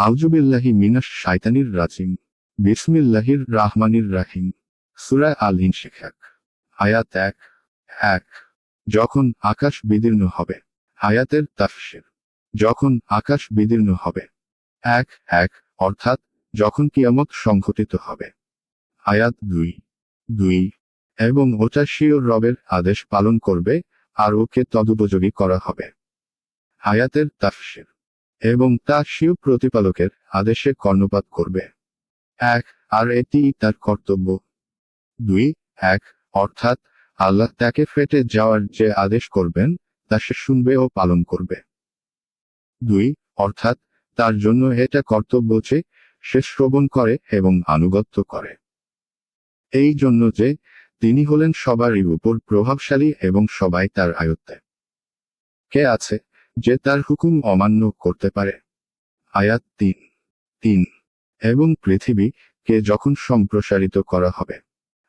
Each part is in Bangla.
আউজুবিল্লাহি মিনাস শাইতানির রাজিম, বিসমিল্লাহির রাহমানির রাহিম। সুরায় আল ইনশিখাক আয়াত এক এক। যখন আকাশ বিদীর্ণ হবে, আয়াতের তাফসির। যখন আকাশ বিদীর্ণ হবে, এক এক, অর্থাৎ যখন কিয়ামত সংঘটিত হবে। আয়াত দুই দুই। এবং ওটা স্বীয় রবের আদেশ পালন করবে আর ওকে তদুপযোগী করা হবে। আয়াতের তাফসির। এবং তা স্বীয় প্রতিপালকের আদেশে কর্ণপাত করবে। এক, আর এটি তার কর্তব্য। দুই, এক, অর্থাৎ আল্লাহ তাকে ফেটে যাওয়ার যে আদেশ করবেন, তা সে শুনবে ও পালন করবে। দুই, অর্থাৎ তার জন্য এটা কর্তব্য যে সে শ্রবণ করে এবং আনুগত্য করে। এই জন্য যে তিনি হলেন সবারই উপর প্রভাবশালী এবং সবাই তার আয়ত্তে। কে আছে? যে তার হুকুম অমান্য করতে পারে। আয়াত তিন। তিন। এবং পৃথিবী কে যখন সম্প্রসারিত করা হবে।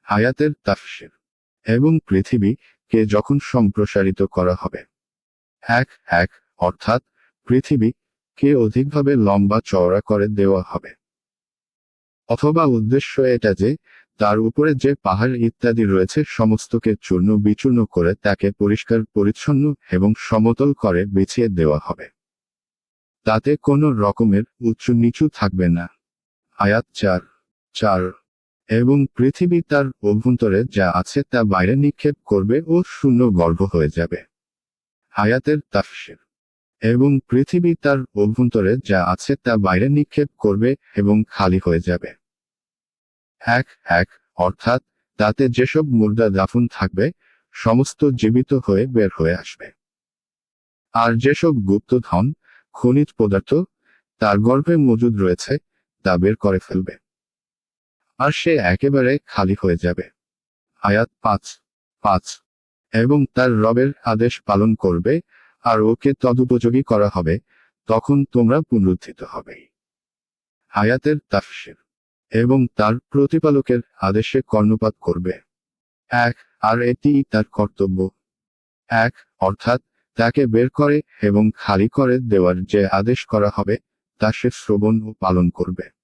আয়াতের তাফসির। এবং পৃথিবী কে যখন সম্প্রসারিত করা হবে। এক এক, অর্থাৎ পৃথিবী কে অধিকভাবে লম্বা চওড়া করে দেওয়া হবে। অথবা উদ্দেশ্য এটা যে তার উপরে যে পাহাড় ইত্যাদি রয়েছে, সমস্তকে চূর্ণ বিচূর্ণ করে তাকে পরিষ্কার, পরিচ্ছন্ন এবং সমতল করে বিছিয়ে দেওয়া হবে। তাতে কোনো রকমের উচ্চ নিচু থাকবে না। আয়াত চার চার। এবং পৃথিবী তার অভ্যন্তরে যা আছে তা বাইরে নিক্ষেপ করবে ও শূন্য গর্ভ হয়ে যাবে। আয়াতের তাফসির। এবং পৃথিবী তার অভ্যন্তরে যা আছে তা বাইরে নিক্ষেপ করবে এবং খালি হয়ে যাবে। এক এক অর্থাৎ তাতে যেসব মুর্দা দাফন থাকবে, সমস্ত জীবিত হয়ে বের হয়ে আসবে। আর যেসব গুপ্ত ধন, খনিজ পদার্থ, তার গর্ভে মজুদ রয়েছে, তা বের করে ফেলবে। আর সে একেবারে খালি হয়ে যাবে। আয়াত পাঁচ পাঁচ। এবং তার রবের আদেশ পালন করবে, আর ওকে তদুপযোগী করা হবে, তখন তোমরা পুনরুদ্ধিত হবে। আয়াতের তাফসির। এবং তার প্রতিপালকের আদেশে কর্ণপাত করবে। এক, আর এটিই তার কর্তব্য। এক, অর্থাৎ তাকে বের করে এবং খালি করে দেওয়ার যে আদেশ করা হবে, তা সে শ্রবণ ও পালন করবে।